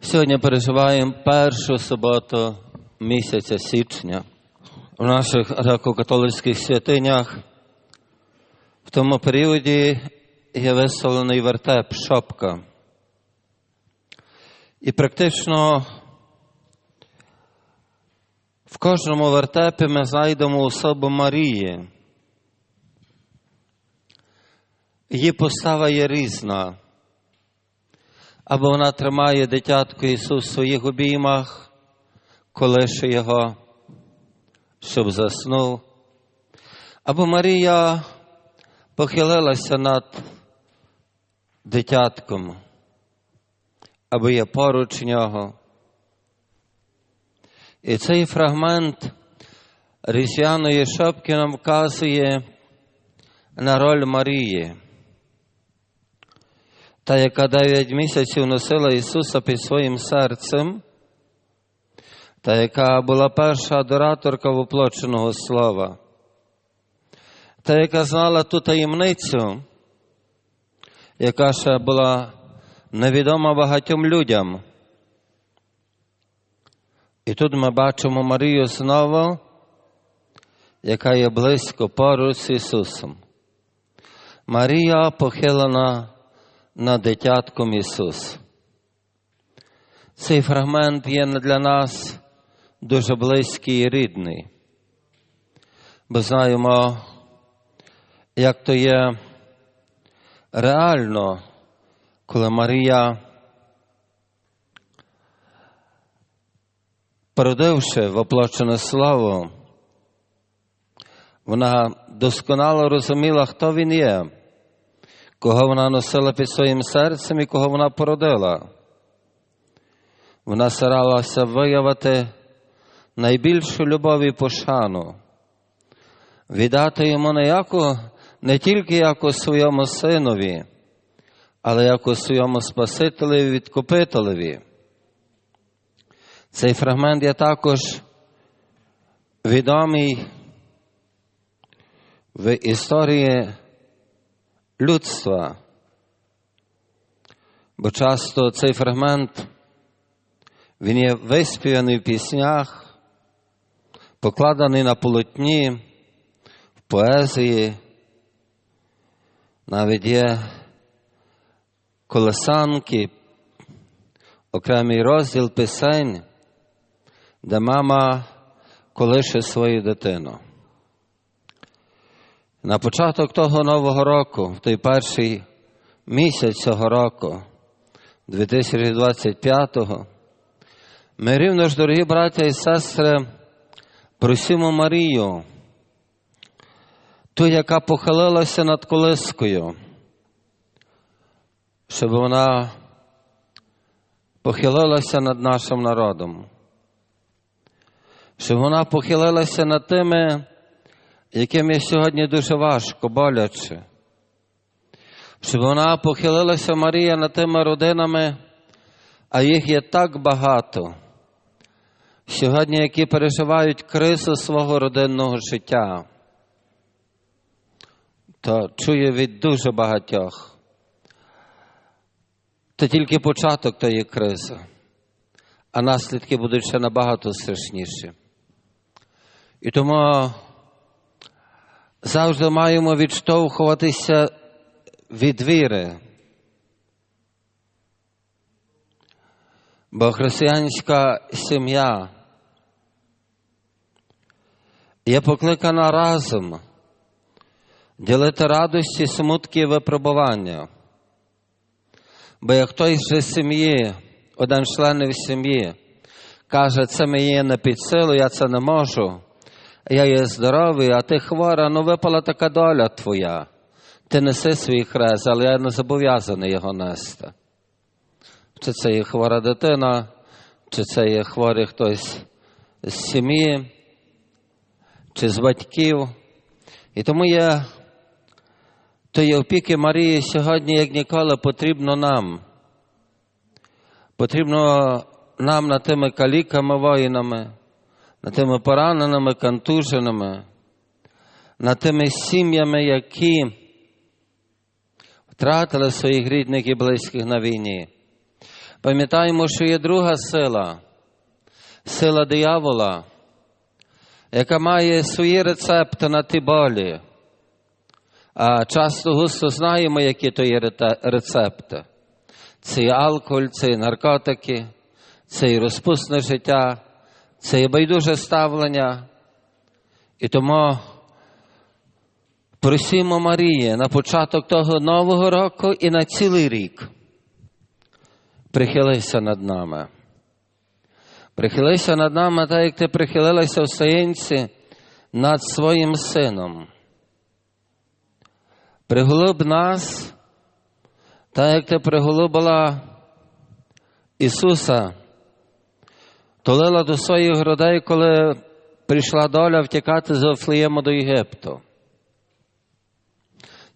Сьогодні переживаємо першу суботу місяця січня в наших греко-католицьких святинях. В тому періоді є виставлений вертеп шопка. І практично в кожному вертепі ми знайдемо особу Марії. Її постава є різна. Або вона тримає дитятко Ісус в своїх обіймах, колише його, щоб заснув. Або Марія похилилася над дитятком, або є поруч нього. І цей фрагмент різдвяної шапки нам вказує на роль Марії та, яка дев'ять місяців носила Ісуса під своїм серцем, та яка була перша адораторка воплоченого Слова, та яка знала ту таємницю, яка ще була невідома багатьом людям. І тут ми бачимо Марію знову, яка є близько поруч з Ісусом. Марія похилена над дитятком Ісус. Цей фрагмент є для нас дуже близький і рідний, бо знаємо, як то є реально, коли Марія, породивши воплочене слово, вона досконало розуміла, хто він є кого вона носила під своїм серцем і кого вона породила. Вона старалася виявити найбільшу любов і пошану, віддати йому не, яку, не тільки як своєму синові, але як своєму Спасителеві відкупителеві. Цей фрагмент є також відомий в історії людства. Бо часто цей фрагмент він є виспіваний в піснях, покладений на полотні, в поезії, навіть є колесанки, окремий розділ пісень, де мама колише свою дитину. На початок того нового року, в той перший місяць цього року, 2025-го, ми рівно ж, дорогі браття і сестри, просимо Марію, ту, яка похилилася над колискою, щоб вона похилилася над нашим народом, щоб вона похилилася над тими яким є сьогодні дуже важко, боляче, щоб вона похилилася Марія над тими родинами, а їх є так багато, сьогодні, які переживають кризу свого родинного життя, то чую від дуже багатьох. То тільки початок тої кризи, а наслідки будуть ще набагато страшніші. І тому завжди маємо відштовхуватися від віри. Бо християнська сім'я є покликана разом ділити радості, смутки і випробування. Бо як хтось з сім'ї, один член сім'ї, каже, це мені не під силу, я це не можу я є здоровий, а ти хвора, ну випала така доля твоя. Ти неси свій хрест, але я не зобов'язаний його нести. Чи це є хвора дитина, чи це є хворий хтось з сім'ї, чи з батьків. І тому є тої опіки Марії сьогодні, як ніколи, потрібно нам. Потрібно нам над тими каліками воїнами над тими пораненими, контуженими, над тими сім'ями, які втратили своїх рідних і близьких на війні. Пам'ятаємо, що є друга сила, сила диявола, яка має свої рецепти на ті болі. А часто густо знаємо, які то є рецепти. Це і алкоголь, це і наркотики, це і розпусне життя, це і байдуже ставлення. І тому просимо Марії на початок того нового року і на цілий рік. Прихилися над нами. Прихилися над нами, так як ти прихилилася в Саїнці над своїм сином. Приголуб нас, так як ти приголубила Ісуса, тулила до своїх грудей, коли прийшла доля втікати з Офлієму до Єгипту.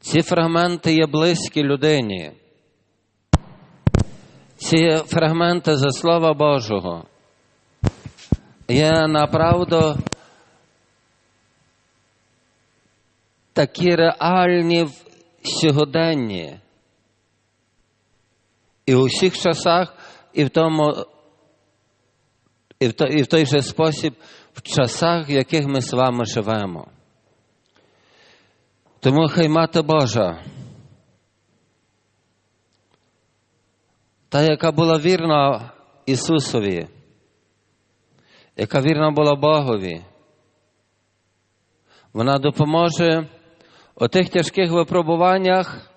Ці фрагменти є близькі людині. Ці фрагменти за Слова Божого є направду такі реальні в сьогоденні. І у всіх часах, і в тому, і в, той, і в той же спосіб, в часах, в яких ми з вами живемо. Тому хай Мати Божа, та, яка була вірна Ісусові, яка вірна була Богові, вона допоможе у тих тяжких випробуваннях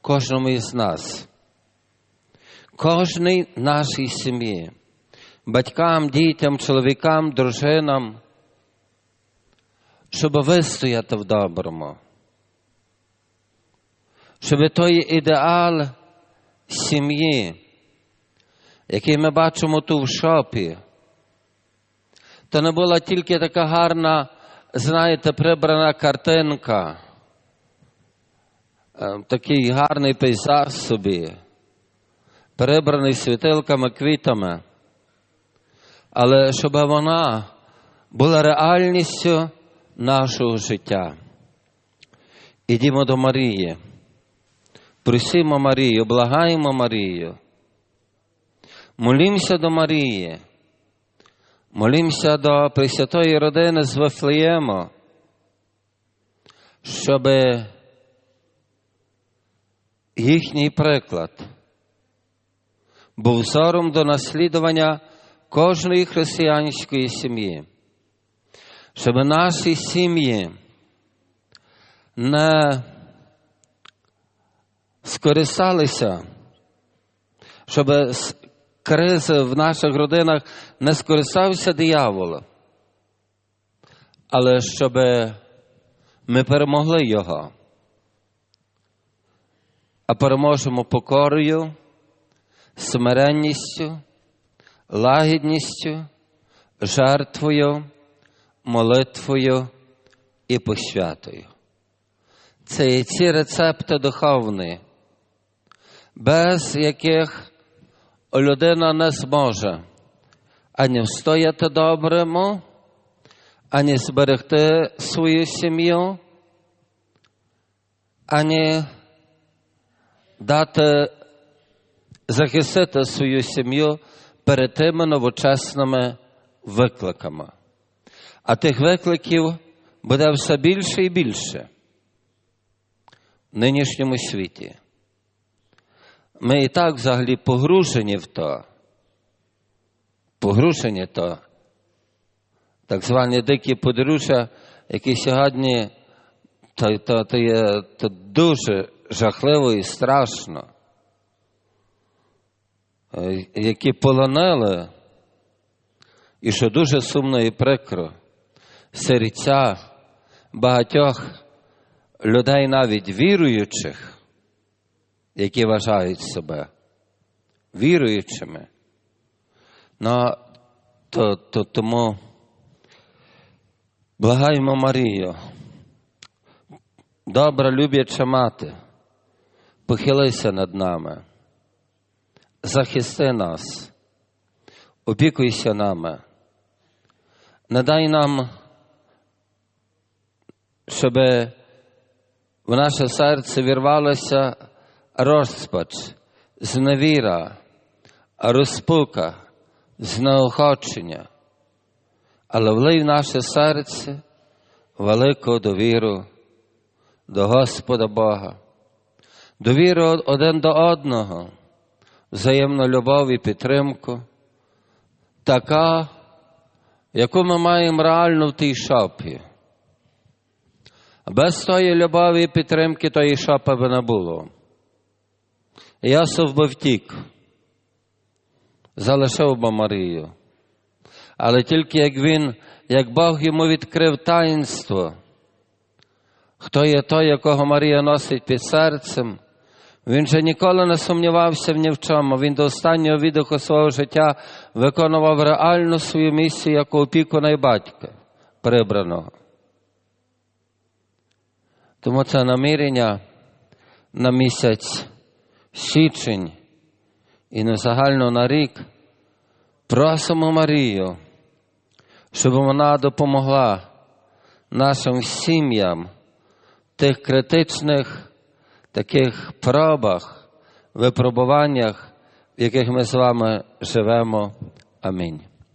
кожному із нас, кожній нашій сім'ї, батькам, дітям, чоловікам, дружинам, щоб вистояти в доброму, щоб той ідеал сім'ї, який ми бачимо тут в шопі, то не була тільки така гарна, знаєте, прибрана картинка, е, такий гарний пейзаж собі, прибраний світилками, квітами, але щоб вона була реальністю нашого життя. Ідімо до Марії. Просимо Марію, благаємо Марію. Молімося до Марії. Молімося до Пресвятої родини з Вифлеєму, щоб їхній приклад був взором до наслідування кожної християнської сім'ї, щоб наші сім'ї не скористалися, щоб з кризи в наших родинах не скористався диявол, але щоб ми перемогли його, а переможемо покорою, смиренністю, лагідністю, жертвою, молитвою і посвятою. Це є ці рецепти духовні, без яких людина не зможе ані встояти доброму, ані зберегти свою сім'ю, ані дати захистити свою сім'ю перед тими новочесними викликами. А тих викликів буде все більше і більше в нинішньому світі. Ми і так взагалі погружені в то, погружені то, так звані дикі подружжя, які сьогодні то, то, то є то дуже жахливо і страшно, які полонили, і що дуже сумно і прикро, серця багатьох людей, навіть віруючих, які вважають себе віруючими. Ну, то, то, тому благаємо Марію, добра, любляча мати, похилися над нами, захисти нас, опікуйся нами, не дай нам, щоб в наше серце вірвалося розпач, зневіра, розпука, знеохочення, але влий в наше серце велику довіру до Господа Бога, довіру один до одного, взаємну любов і підтримку, така, яку ми маємо реально в тій шопі. Без тої любові і підтримки тої шопи би не було. Йосиф би втік, залишив би Марію. Але тільки як він, як Бог йому відкрив таїнство, хто є той, якого Марія носить під серцем, він же ніколи не сумнівався ні в чому. Він до останнього віддиху свого життя виконував реальну свою місію як опікуна й батька прибраного. Тому це намірення на місяць січень і на загально на рік просимо Марію, щоб вона допомогла нашим сім'ям тих критичних таких пробах, випробуваннях, в яких ми з вами живемо. Амінь.